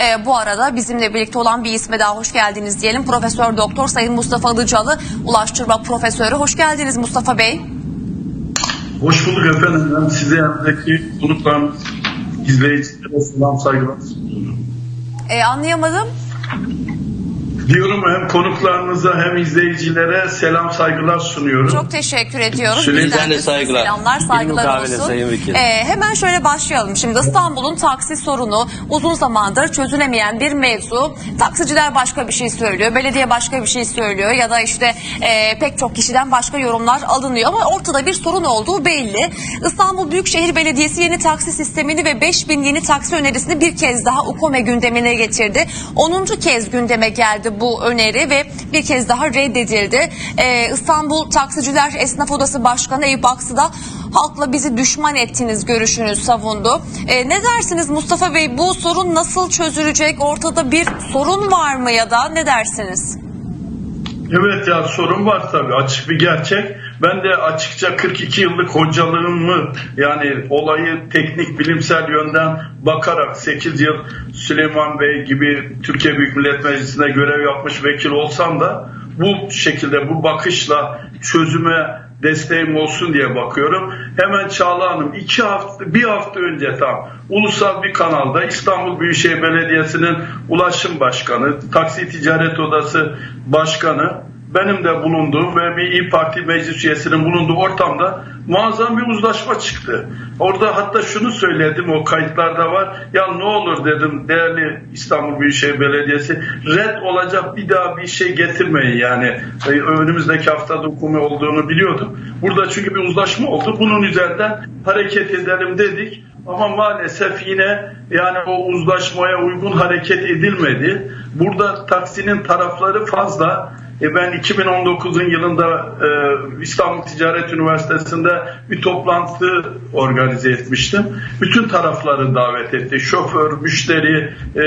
Ee, bu arada bizimle birlikte olan bir isme daha hoş geldiniz diyelim. Profesör Doktor Sayın Mustafa Ilıcalı, Ulaştırma Profesörü. Hoş geldiniz Mustafa Bey. Hoş bulduk efendim. Ben size yanındaki konuklarınız, izleyicilere selam saygılar sunuyorum. Ee, anlayamadım. Diyorum hem konuklarınıza hem izleyicilere selam saygılar sunuyorum. Çok teşekkür ediyoruz. Bizden de saygılar. Selamlar, saygılar olsun. Sayın Vekil. Ee, hemen şöyle başlayalım. Şimdi İstanbul'un taksi sorunu uzun zamandır çözülemeyen bir mevzu. Taksiciler başka bir şey söylüyor, belediye başka bir şey söylüyor ya da işte e, pek çok kişiden başka yorumlar alınıyor ama ortada bir sorun olduğu belli. İstanbul Büyükşehir Belediyesi yeni taksi sistemini ve 5000 yeni taksi önerisini bir kez daha UKOME gündemine getirdi. 10. kez gündeme geldi bu öneri ve bir kez daha reddedildi. Ee, İstanbul Taksiciler Esnaf Odası Başkanı Eyüp Aksı da halkla bizi düşman ettiniz görüşünü savundu. Ee, ne dersiniz Mustafa Bey bu sorun nasıl çözülecek? Ortada bir sorun var mı ya da ne dersiniz? Evet ya sorun var tabii açık bir gerçek. Ben de açıkça 42 yıllık hocalığımı yani olayı teknik bilimsel yönden bakarak 8 yıl Süleyman Bey gibi Türkiye Büyük Millet Meclisi'nde görev yapmış vekil olsam da bu şekilde bu bakışla çözüme desteğim olsun diye bakıyorum. Hemen Çağla Hanım iki hafta bir hafta önce tam ulusal bir kanalda İstanbul Büyükşehir Belediyesi'nin ulaşım başkanı, taksi ticaret odası başkanı benim de bulunduğum ve bir İyi Parti meclis üyesinin bulunduğu ortamda muazzam bir uzlaşma çıktı. Orada hatta şunu söyledim o kayıtlarda var. Ya ne olur dedim değerli İstanbul Büyükşehir Belediyesi red olacak bir daha bir şey getirmeyin yani. E, Önümüzdeki hafta dokumi olduğunu biliyordum. Burada çünkü bir uzlaşma oldu. Bunun üzerinden hareket edelim dedik. Ama maalesef yine yani o uzlaşmaya uygun hareket edilmedi. Burada taksinin tarafları fazla. E ben 2019'un yılında e, İstanbul Ticaret Üniversitesi'nde bir toplantı organize etmiştim. Bütün tarafları davet etti. Şoför, müşteri, e,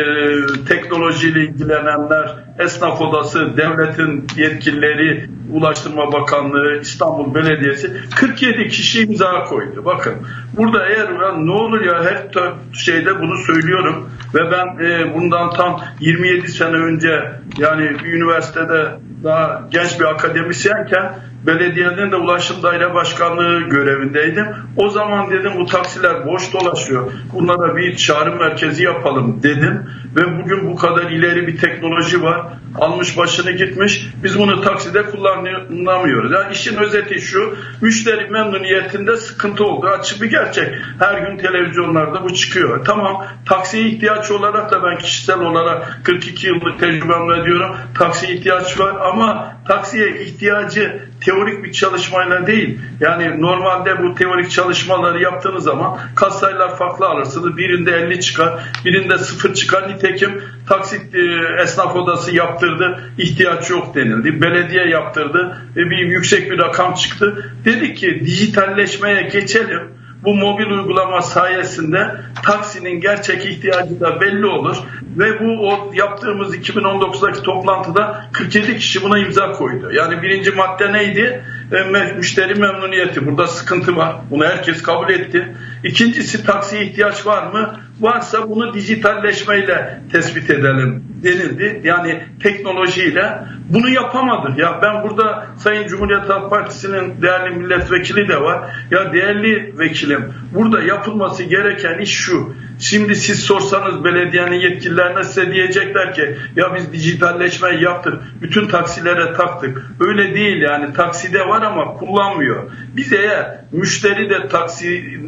teknolojiyle ilgilenenler, esnaf odası, devletin yetkilileri, Ulaştırma Bakanlığı, İstanbul Belediyesi 47 kişi imza koydu. Bakın burada eğer ya ne olur ya her şeyde bunu söylüyorum ve ben e, bundan tam 27 sene önce yani bir üniversitede daha genç bir akademisyenken belediyenin de ulaşım daire başkanlığı görevindeydim. O zaman dedim bu taksiler boş dolaşıyor. Bunlara bir çağrı merkezi yapalım dedim. Ve bugün bu kadar ileri bir teknoloji var. Almış başını gitmiş. Biz bunu takside kullanamıyoruz. Yani işin özeti şu. Müşteri memnuniyetinde sıkıntı oldu. Açık bir gerçek. Her gün televizyonlarda bu çıkıyor. Tamam taksiye ihtiyaç olarak da ben kişisel olarak 42 yıllık tecrübemle diyorum. Taksiye ihtiyaç var ama taksiye ihtiyacı teorik bir çalışmayla değil. Yani normalde bu teorik çalışmaları yaptığınız zaman katsayılar farklı alırsınız. Birinde 50 çıkar, birinde 0 çıkar. Nitekim taksit e, esnaf odası yaptırdı, ihtiyaç yok denildi. Belediye yaptırdı, e, bir yüksek bir rakam çıktı. Dedik ki dijitalleşmeye geçelim bu mobil uygulama sayesinde taksinin gerçek ihtiyacı da belli olur ve bu o yaptığımız 2019'daki toplantıda 47 kişi buna imza koydu. Yani birinci madde neydi? E, müşteri memnuniyeti. Burada sıkıntı var. Bunu herkes kabul etti. İkincisi taksiye ihtiyaç var mı? Varsa bunu dijitalleşmeyle tespit edelim denildi. Yani teknolojiyle bunu yapamadık. Ya ben burada Sayın Cumhuriyet Halk Partisi'nin değerli milletvekili de var. Ya değerli vekilim burada yapılması gereken iş şu. Şimdi siz sorsanız belediyenin yetkililerine size diyecekler ki ya biz dijitalleşmeyi yaptık. Bütün taksilere taktık. Öyle değil yani takside var ama kullanmıyor. Biz eğer müşteri de taksi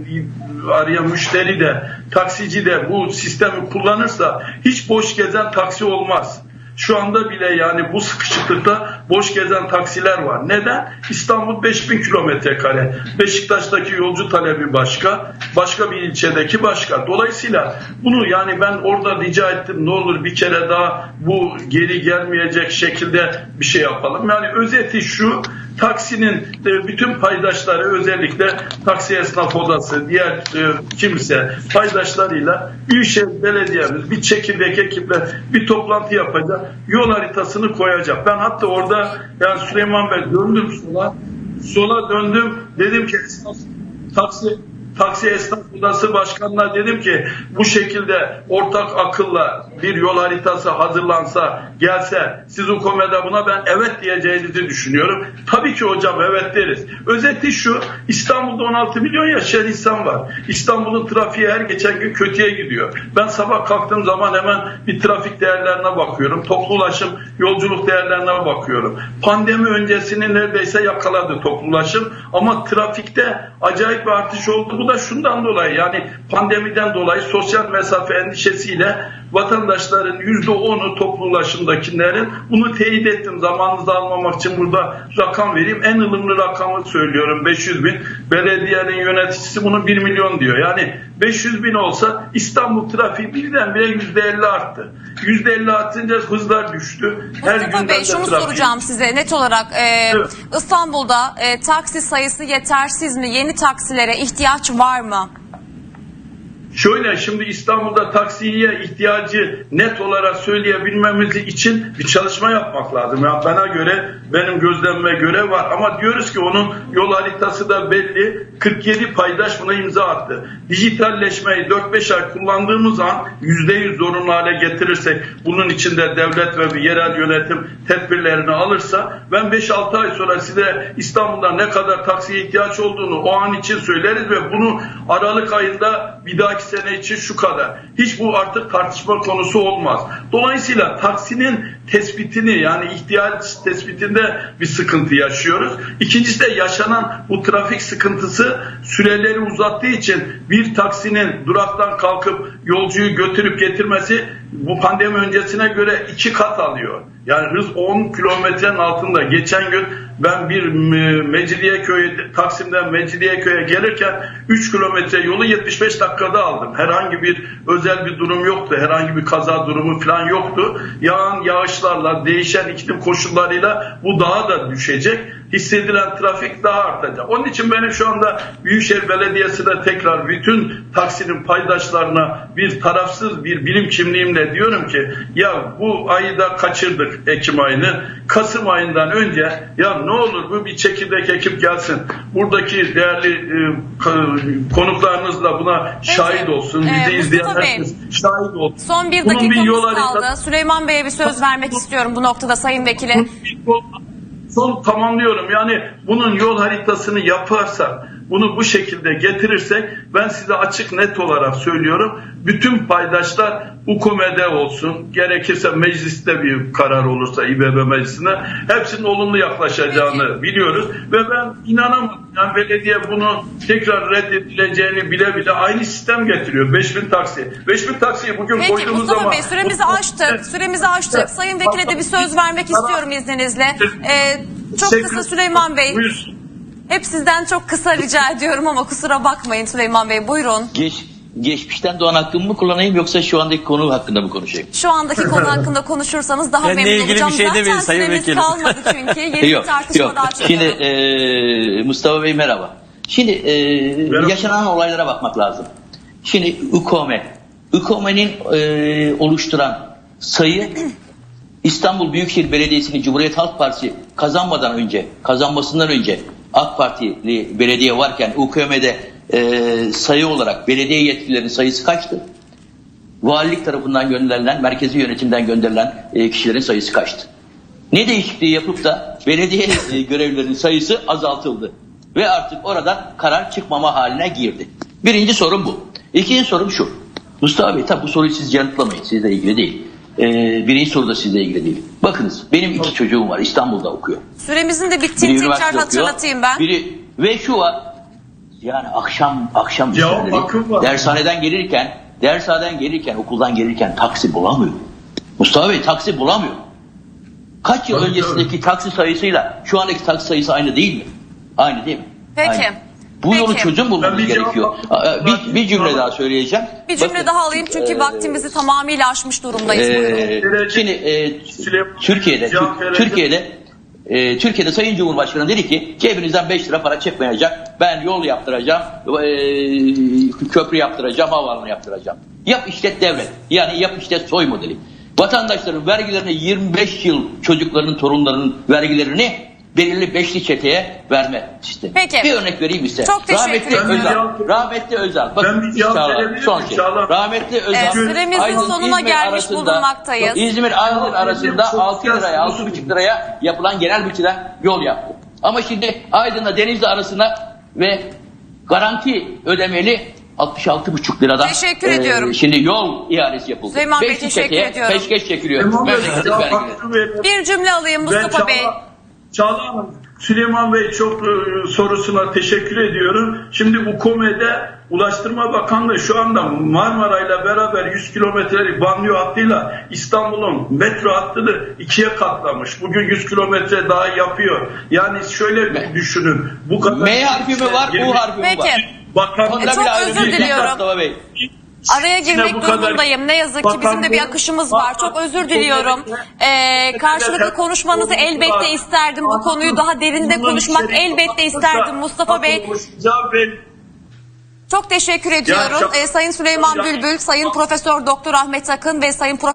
arayan müşteri de taksici de bu sistemi kullanırsa hiç boş gezen taksi olmaz. Şu anda bile yani bu sıkışıklıkta boş gezen taksiler var. Neden? İstanbul 5000 kilometre kare. Beşiktaş'taki yolcu talebi başka, başka bir ilçedeki başka. Dolayısıyla bunu yani ben orada rica ettim ne olur bir kere daha bu geri gelmeyecek şekilde bir şey yapalım. Yani özeti şu taksinin e, bütün paydaşları özellikle taksi esnaf odası, diğer e, kimse paydaşlarıyla Büyükşehir Belediye'miz bir çekirdek ekiple bir toplantı yapacak, yol haritasını koyacak. Ben hatta orada yani Süleyman Bey döndüm sola, sola döndüm. Dedim ki taksi Taksi Esnaf Odası Başkanı'na dedim ki bu şekilde ortak akılla bir yol haritası hazırlansa gelse siz o komede buna ben evet diyeceğinizi düşünüyorum. Tabii ki hocam evet deriz. Özeti şu İstanbul'da 16 milyon yaşayan insan var. İstanbul'un trafiği her geçen gün kötüye gidiyor. Ben sabah kalktığım zaman hemen bir trafik değerlerine bakıyorum. Toplu ulaşım yolculuk değerlerine bakıyorum. Pandemi öncesini neredeyse yakaladı toplu ulaşım ama trafikte acayip bir artış oldu. Bu da şundan dolayı yani pandemiden dolayı sosyal mesafe endişesiyle vatandaşların %10'u toplu ulaşımdakilerin bunu teyit ettim. Zamanınızı almamak için burada rakam vereyim. En ılımlı rakamı söylüyorum 500 bin. Belediyenin yöneticisi bunu 1 milyon diyor. Yani 500 bin olsa İstanbul trafiği birdenbire %50 arttı. %50 artınca hızlar düştü. Her Mustafa Bey şunu trafik- soracağım size net olarak e, Evet. İstanbul'da e, taksi sayısı yetersiz mi? Yeni taksilere ihtiyaç var mı? Şöyle şimdi İstanbul'da taksiye ihtiyacı net olarak söyleyebilmemiz için bir çalışma yapmak lazım. Yani bana göre benim gözlemime göre var ama diyoruz ki onun yol haritası da belli. 47 paydaş buna imza attı. Dijitalleşmeyi 4-5 ay kullandığımız an %100 zorunlu hale getirirsek bunun içinde devlet ve bir yerel yönetim tedbirlerini alırsa ben 5-6 ay sonra size İstanbul'da ne kadar taksiye ihtiyaç olduğunu o an için söyleriz ve bunu Aralık ayında bir dahaki sene için şu kadar. Hiç bu artık tartışma konusu olmaz. Dolayısıyla taksinin tespitini yani ihtiyaç tespitinde bir sıkıntı yaşıyoruz. İkincisi de yaşanan bu trafik sıkıntısı süreleri uzattığı için bir taksinin duraktan kalkıp yolcuyu götürüp getirmesi bu pandemi öncesine göre iki kat alıyor. Yani hız 10 kilometrenin altında. Geçen gün ben bir Mecidiyeköy'e Taksim'den Mecidiyeköy'e gelirken 3 kilometre yolu 75 dakikada aldım. Herhangi bir özel bir durum yoktu. Herhangi bir kaza durumu falan yoktu. Yağan yağışlarla, değişen iklim koşullarıyla bu daha da düşecek. Hissedilen trafik daha artacak. Onun için benim şu anda Büyükşehir Belediyesi'ne tekrar bütün taksinin paydaşlarına bir tarafsız bir bilim kimliğimle diyorum ki ya bu ayı da kaçırdık Ekim ayını. Kasım ayından önce ya ne olur bu bir çekirdek ekip gelsin. Buradaki değerli e, konuklarınız da buna şahit olsun. Ee, Bizi izleyen Mustafa Bey, herkes şahit olsun. Son bir Bunun dakikamız yol kaldı. Süleyman Bey'e bir söz vermek istiyorum bu noktada Sayın Vekilim. Son tamamlıyorum. Yani bunun yol haritasını yaparsak, bunu bu şekilde getirirsek ben size açık net olarak söylüyorum. Bütün paydaşlar UKM'de olsun, gerekirse mecliste bir karar olursa İBB meclisine hepsinin olumlu yaklaşacağını biliyoruz. Ve ben inanamadım. Yani belediye bunu tekrar reddedileceğini bile bile aynı sistem getiriyor. 5000 taksi. 5000 taksiyi bugün Peki koyduğumuz Mustafa zaman... Bey süremizi aştık. Süremizi. Evet. Sayın Vekil'e de bir söz vermek istiyorum izninizle. Ee, çok kısa Süleyman Bey. Hep sizden çok kısa rica ediyorum ama kusura bakmayın Süleyman Bey. Buyurun. Geç, geçmişten doğan hakkımı mı kullanayım yoksa şu andaki konu hakkında mı konuşayım? Şu andaki konu hakkında konuşursanız daha Kendine memnun ilgili olacağım. bir şey Zaten demeyin Sayın süremiz Vekilim. kalmadı çünkü. Yeni bir yok, tartışma yok. daha Şimdi e, Mustafa Bey merhaba. Şimdi e, Merhaba. yaşanan olaylara bakmak lazım. Şimdi UKOME, UKOME'nin e, oluşturan sayı İstanbul Büyükşehir Belediyesi'nin Cumhuriyet Halk Partisi kazanmadan önce, kazanmasından önce AK Partili belediye varken UKM'de e, sayı olarak belediye yetkililerinin sayısı kaçtı? Valilik tarafından gönderilen, merkezi yönetimden gönderilen e, kişilerin sayısı kaçtı? Ne değişikliği yapıp da belediye e, görevlilerinin sayısı azaltıldı. Ve artık oradan karar çıkmama haline girdi. Birinci sorun bu. İkinci sorum şu. Mustafa Bey tabi bu soruyu siz yanıtlamayın. Sizle ilgili değil. E, birinci soru da sizle ilgili değil. Bakınız benim iki çocuğum var İstanbul'da okuyor. Süremizin de Biri bittiğini tekrar üniversite okuyor. hatırlatayım ben. Biri ve şu var. Yani akşam akşam Ya, üzerleri var. dershaneden gelirken dershaneden gelirken okuldan gelirken taksi bulamıyor. Mustafa Bey taksi bulamıyor. Kaç yıl Tabii, öncesindeki taksi sayısıyla şu andaki taksi sayısı aynı değil mi? Aynı değil mi? Peki. Aynı. Bu yolu Peki. çözüm Ben bulmamız bir cevap- gerekiyor. Aa, Bir, bir cümle daha söyleyeceğim. Bir cümle Bakın, daha alayım çünkü e, vaktimizi tamamıyla aşmış durumdayız. Buyurun. şimdi e, Türkiye'de Cevap. Türkiye'de e, Türkiye'de Sayın Cumhurbaşkanı dedi ki cebinizden 5 lira para çekmeyecek. Ben yol yaptıracağım, e, köprü yaptıracağım, havaalanı yaptıracağım. Yap işlet devlet. Yani yap işlet soy modeli. Vatandaşların vergilerini 25 yıl çocuklarının, torunlarının vergilerini belirli beşli çeteye verme sistemi. Peki. Bir örnek vereyim size. Çok teşekkür Rahmetli ederim. Özal. Rahmetli Özal. Bakın, Ben bir verebilir son şey. Rahmetli Özal. Evet, süremizin Aydın, sonuna İzmir gelmiş arasında- bulunmaktayız. İzmir Aydın arasında vereceğim, 6 liraya, çok 6,5 liraya yapılan genel bütçeden yol yaptı. Ama şimdi Aydın'la Denizli arasına ve garanti ödemeli 66,5 liradan Teşekkür e, ediyorum. Şimdi yol ihalesi yapıldı. Süleyman Bey, teşekkür ediyorum. Peşkeş çekiliyor. Bir cümle alayım Mustafa Ben Bey. Çağla- Hanım, Süleyman Bey çok e, sorusuna teşekkür ediyorum. Şimdi UKOME'de Ulaştırma Bakanlığı şu anda Marmara ile beraber 100 kilometrelik banliyö hattıyla İstanbul'un metro hattını ikiye katlamış. Bugün 100 kilometre daha yapıyor. Yani şöyle bir düşünün. Bu kadar M harfi mi var, U harfi mi Peki. var? Bakan Onda çok bile ayrı özür diliyorum. Mustafa Bey. Araya girmek bu kadar- durumundayım. Ne yazık ki bizim de bir akışımız var. Çok özür diliyorum. Ee, karşılıklı konuşmanızı elbette isterdim. Bu konuyu daha derinde konuşmak elbette isterdim Mustafa Bey. Çok teşekkür ediyorum. çok- Ee, Sayın Süleyman Ya- Bülbül, Sayın Profesör Doktor Ahmet Akın ve Sayın Pro